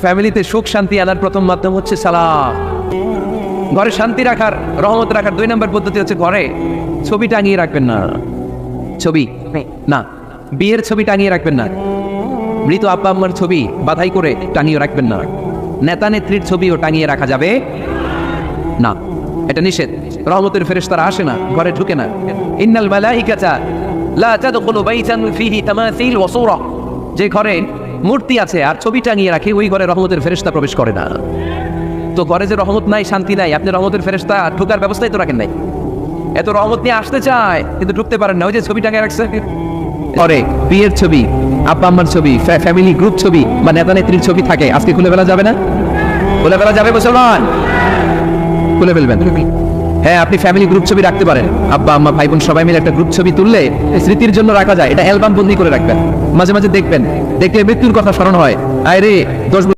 ফ্যামিলিতে সুখ শান্তি আনার প্রথম মাধ্যম হচ্ছে সালাম। ঘরে শান্তি রাখার রহমত রাখার দুই নম্বর পদ্ধতি হচ্ছে ঘরে ছবি টাঙিয়ে রাখবেন না। ছবি? না। বিয়ের ছবি টাঙিয়ে রাখবেন না। মৃত আব্বা আম্মার ছবি বাধাই করে টাঙিয়ে রাখবেন না। নেতা নেত্রীর ছবিও টাঙিয়ে রাখা যাবে না। এটা নিষেধ। রহমতের ফেরেশতারা আসে না ঘরে ঢুকে না। ইন্নাল মালাইকাতা লা তাদখুলু বাইতান ফিহি তামাসিল ওয়া সূরা। যে ঘরে মূর্তি আছে আর ছবি টাঙিয়ে রাখে, ওই ঘরে রহমতের ফেরেশতা প্রবেশ করে না। তো ঘরে যে রহমত নাই, শান্তি নাই, আপনি রহমতের ফেরেশতা, ঢোকার ব্যবস্থাই তো রাখেন নাই। এত রহমত নিয়ে আসতে চায়, কিন্তু ঢুকতে পারেন না, ওই যে ছবি টাঙিয়ে রাখছে। ঘরে বিয়ের ছবি আব্বা আম্মার ছবি ফ্যামিলি গ্রুপ ছবি, বা নেতা নেত্রীর ছবি থাকে, আজকে খুলে ফেলা যাবে না? খুলে ফেলা যাবে, মুসলমান? খুলে ফেলবেন। হ্যাঁ আপনি ফ্যামিলি গ্রুপ ছবি রাখতে পারেন। আব্বা, আম্মা ভাই বোন সবাই মিলে একটা গ্রুপ ছবি তুললে স্মৃতির জন্য রাখা যায়। এটা অ্যালবাম বন্দি করে রাখবেন। মাঝে মাঝে দেখবেন। দেখলে মৃত্যুর কথা স্মরণ হয়। আয় রে, দশ